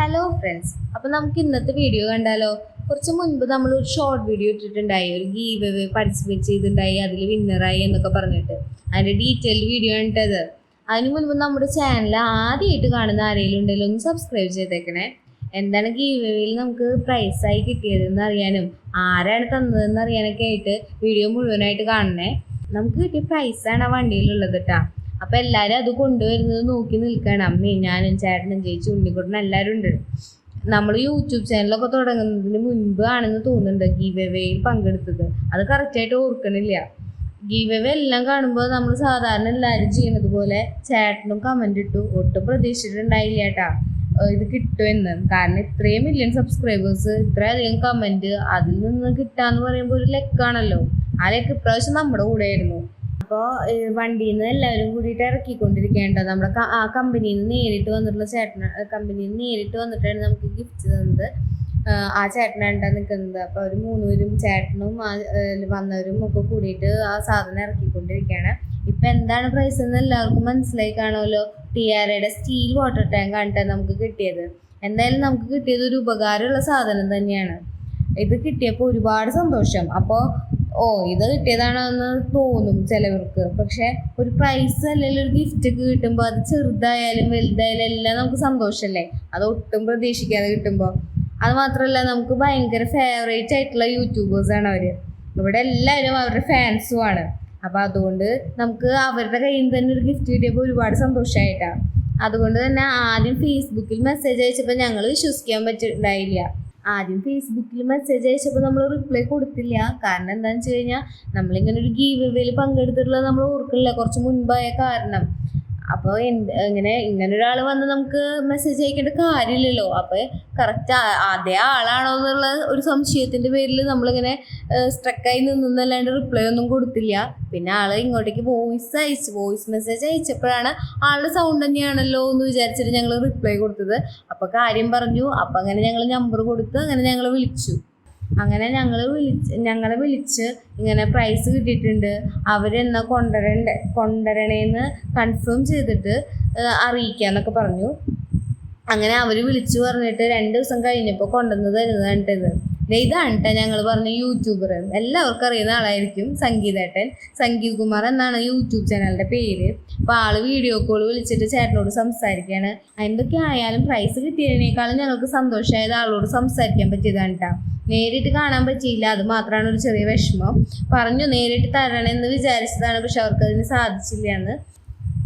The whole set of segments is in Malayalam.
ഹലോ ഫ്രണ്ട്സ് അപ്പോൾ നമുക്ക് ഇന്നത്തെ വീഡിയോ കണ്ടാലോ? കുറച്ച് മുൻപ് നമ്മൾ ഒരു ഷോർട്ട് വീഡിയോ ഇട്ടിട്ടുണ്ടായി. ഒരു ഗീവ് പാർട്ടിസിപ്പേറ്റ് ചെയ്തിട്ടുണ്ടായി. അതിൽ വിന്നറായി എന്നൊക്കെ പറഞ്ഞിട്ട്. അതിന്റെ ഡീറ്റെയിൽഡ് വീഡിയോ കണ്ടത് അതിന് മുൻപ് നമ്മുടെ ചാനൽ ആദ്യമായിട്ട് കാണുന്ന ആരെങ്കിലും ഉണ്ടെങ്കിലും ഒന്ന് സബ്സ്ക്രൈബ് ചെയ്തേക്കണേ. എന്താണ് ഗീവ് നമുക്ക് പ്രൈസായി കിട്ടിയതെന്ന് അറിയാനും ആരാണ് തന്നതെന്ന് അറിയാനൊക്കെ ആയിട്ട് വീഡിയോ മുഴുവനായിട്ട് കാണണേ. നമുക്ക് കിട്ടിയ പ്രൈസാണ് ആ വണ്ടിയിലുള്ളത് കേട്ടാ അപ്പൊ എല്ലാരും അത് കൊണ്ടുവരുന്നത് നോക്കി നിൽക്കുകയാണ് അമ്മയും ഞാനും ചേട്ടനും ചേച്ചി ഉണ്ണിക്കുട്ടനും എല്ലാവരും ഉണ്ട്. നമ്മൾ യൂട്യൂബ് ചാനലൊക്കെ തുടങ്ങുന്നതിന് മുൻപ് ആണെന്ന് തോന്നുന്നുണ്ട് ഗീവ് അവേയിൽ പങ്കെടുത്തത്. അത് കറക്റ്റായിട്ട് ഓർക്കണില്ല. ഗീവ് എല്ലാം കാണുമ്പോൾ നമ്മൾ സാധാരണ എല്ലാവരും ചെയ്യുന്നത് പോലെ ചേട്ടനും കമന്റ് ഇട്ടു. ഒട്ടും പ്രതീക്ഷിച്ചിട്ടുണ്ടായില്ല ചേട്ടാ ഇത് കിട്ടുമെന്ന് കാരണം ഇത്രയും മില്യൺ സബ്സ്ക്രൈബേഴ്സ് ഇത്രയധികം കമന്റ് അതിൽ നിന്ന് കിട്ടാന്ന് പറയുമ്പോൾ ഒരു ലെക്കാണല്ലോ. ആ ലെക്ക് ഇപ്രാവശ്യം നമ്മുടെ കൂടെ ആയിരുന്നു അപ്പോൾ വണ്ടിയിൽ നിന്ന് എല്ലാവരും കൂടിയിട്ട് ഇറക്കിക്കൊണ്ടിരിക്കേണ്ടത്. നമ്മുടെ ആ കമ്പനിയിൽ നിന്ന് നേരിട്ട് വന്നിട്ടുള്ള ചേട്ടന കമ്പനിയിൽ നിന്ന് നേരിട്ട് വന്നിട്ടാണ് നമുക്ക് ഗിഫ്റ്റ് തന്നത്. ആ ചേട്ടനാണ്ടാ നിൽക്കുന്നത് അപ്പോൾ അവർ മൂന്നുപേരും ചേട്ടനും വന്നവരും ഒക്കെ കൂടിയിട്ട് ആ സാധനം ഇറക്കിക്കൊണ്ടിരിക്കുകയാണ് ഇപ്പം എന്താണ് പ്രൈസ് എന്ന് എല്ലാവർക്കും മനസ്സിലായി കാണുമല്ലോ? ടി ആർ ഐയുടെ സ്റ്റീൽ വാട്ടർ ടാങ്ക് ആണ് നമുക്ക് കിട്ടിയത്. എന്തായാലും നമുക്ക് കിട്ടിയത് ഒരു ഉപകാരമുള്ള സാധനം തന്നെയാണ്. ഇത് കിട്ടിയപ്പോൾ ഒരുപാട് സന്തോഷം. അപ്പോൾ ഓ ഇത് കിട്ടിയതാണെന്ന് തോന്നും ചിലവർക്ക്. പക്ഷെ ഒരു പ്രൈസ് അല്ലെങ്കിൽ ഒരു ഗിഫ്റ്റ് കിട്ടുമ്പോൾ അത് ചെറുതായാലും വലുതായാലും എല്ലാം നമുക്ക് സന്തോഷമല്ലേ അത് ഒട്ടും പ്രതീക്ഷിക്കാതെ കിട്ടുമ്പോൾ അത് മാത്രമല്ല നമുക്ക് ഭയങ്കര ഫേവറേറ്റ് ആയിട്ടുള്ള യൂട്യൂബേഴ്സാണ് അവർ ഇവിടെ എല്ലാവരും അവരുടെ ഫാൻസും ആണ്. അപ്പോൾ അതുകൊണ്ട് നമുക്ക് അവരുടെ കയ്യിൽ നിന്ന് തന്നെ ഒരു ഗിഫ്റ്റ് കിട്ടിയപ്പോൾ ഒരുപാട് സന്തോഷമായിട്ടാണ് അതുകൊണ്ട് തന്നെ ആദ്യം ഫേസ്ബുക്കിൽ മെസ്സേജ് അയച്ചപ്പോൾ ഞങ്ങൾ വിശ്വസിക്കാൻ പറ്റുണ്ടായില്ല. ആദ്യം ഫേസ്ബുക്കിൽ മെസ്സേജ് അയച്ചപ്പോൾ നമ്മൾ റിപ്ലൈ കൊടുത്തില്ല. കാരണം എന്താണെന്ന് വെച്ച് കഴിഞ്ഞാൽ നമ്മളിങ്ങനെ ഒരു ഗീവ് വേയിൽ പങ്കെടുത്തിട്ടുള്ളത് നമ്മൾ ഓർക്കില്ല കുറച്ച് മുൻപായ കാരണം. അപ്പോൾ ഇങ്ങനെ ഇങ്ങനെ ഒരാൾ വന്ന് നമുക്ക് മെസ്സേജ് അയക്കേണ്ട കാര്യമില്ലല്ലോ. അപ്പോൾ കറക്റ്റ് അതേ ആളാണോ എന്നുള്ള ഒരു സംശയത്തിന്റെ പേരിൽ നമ്മളിങ്ങനെ സ്ട്രക്കായി നിന്നല്ലാണ്ട് റിപ്ലൈ ഒന്നും കൊടുത്തില്ല. പിന്നെ ആൾ ഇങ്ങോട്ടേക്ക് വോയിസ് അയച്ചു. വോയിസ് മെസ്സേജ് അയച്ചപ്പോഴാണ് ആളുടെ സൗണ്ട് തന്നെയാണല്ലോ എന്ന് വിചാരിച്ചിട്ട് ഞങ്ങൾ റിപ്ലൈ കൊടുത്തത്. അപ്പോൾ കാര്യം പറഞ്ഞു. അപ്പം അങ്ങനെ ഞങ്ങൾ നമ്പർ കൊടുത്ത് അങ്ങനെ ഞങ്ങൾ വിളിച്ചു. അങ്ങനെ ഞങ്ങൾ വിളിച്ച് ഞങ്ങളെ വിളിച്ച് ഇങ്ങനെ പ്രൈസ് കിട്ടിയിട്ടുണ്ട്. അവരെന്നാ കൊണ്ടുവരണ്ട കൊണ്ടുവരണേന്ന് കൺഫേം ചെയ്തിട്ട് അറിയിക്കാന്നൊക്കെ പറഞ്ഞു. അങ്ങനെ അവർ വിളിച്ചു പറഞ്ഞിട്ട് രണ്ട് ദിവസം കഴിഞ്ഞപ്പോൾ കൊണ്ടുവന്ന് തരുന്നതാണ് ദേ ഇതാണ് കേട്ടോ ഞങ്ങൾ പറഞ്ഞ യൂട്യൂബർ എല്ലാവർക്കും അറിയുന്ന ആളായിരിക്കും സംഗീതേട്ടൻ. സംഗീത് കുമാർ എന്നാണ് യൂട്യൂബ് ചാനലിന്റെ പേര്. അപ്പോൾ ആൾ വീഡിയോ കോൾ വിളിച്ചിട്ട് ചേട്ടനോട് സംസാരിക്കുകയാണ് എന്തൊക്കെ ആയാലും പ്രൈസ് കിട്ടിയതിനേക്കാളും ഞങ്ങൾക്ക് സന്തോഷമായത് ആളോട് സംസാരിക്കാൻ പറ്റിയതാണ് കേട്ടോ നേരിട്ട് കാണാൻ പറ്റിയില്ല. അത് മാത്രമാണ് ഒരു ചെറിയ വിഷമം. പറഞ്ഞു നേരിട്ട് തരണമെന്ന് വിചാരിച്ചതാണ്. പക്ഷെ അവർക്ക് അതിന് സാധിച്ചില്ല എന്ന്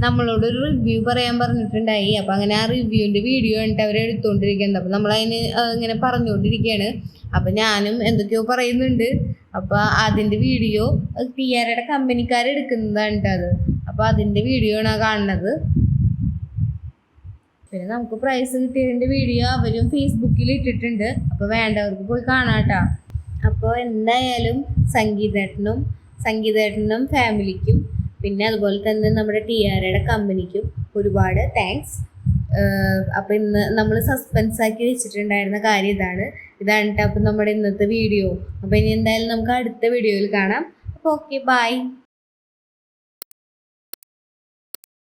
നമ്മളോട് ഒരു റിവ്യൂ പറയാൻ പറഞ്ഞിട്ടുണ്ടായി. അപ്പം അങ്ങനെ ആ റിവ്യൂവിന്റെ വീഡിയോ കണ്ടിട്ട് അവർ എടുത്തുകൊണ്ടിരിക്കുന്നത് അപ്പം നമ്മളതിന് ഇങ്ങനെ പറഞ്ഞുകൊണ്ടിരിക്കുകയാണ് അപ്പം ഞാനും എന്തൊക്കെയോ പറയുന്നുണ്ട്. അപ്പോൾ അതിന്റെ വീഡിയോ ടി ആരുടെ കമ്പനിക്കാരെടുക്കുന്നതാണ് അത്. അപ്പോൾ അതിന്റെ വീഡിയോ ആണ് കാണുന്നത്. പിന്നെ നമുക്ക് പ്രൈസ് കിട്ടിയതിന്റെ വീഡിയോ അവരും ഫേസ്ബുക്കിൽ ഇട്ടിട്ടുണ്ട്. അപ്പോൾ വേണ്ടവർക്ക് പോയി കാണാട്ടോ. അപ്പോൾ എന്തായാലും സംഗീതേട്ടനും സംഗീതേട്ടനും ഫാമിലിക്കും പിന്നെ അതുപോലെ തന്നെ നമ്മുടെ ടി ആർയുടെ കമ്പനിക്കും ഒരുപാട് താങ്ക്സ് അപ്പോൾ ഇന്ന് നമ്മൾ സസ്പെൻസ് ആക്കി വെച്ചിട്ടുണ്ടായിരുന്ന കാര്യം ഇതാണ്. ഇതാണ് ട്ടോ അപ്പോൾ നമ്മുടെ ഇന്നത്തെ വീഡിയോ അപ്പോൾ ഇനി എന്തായാലും നമുക്ക് അടുത്ത വീഡിയോയിൽ കാണാം. അപ്പോൾ ഓക്കെ ബൈ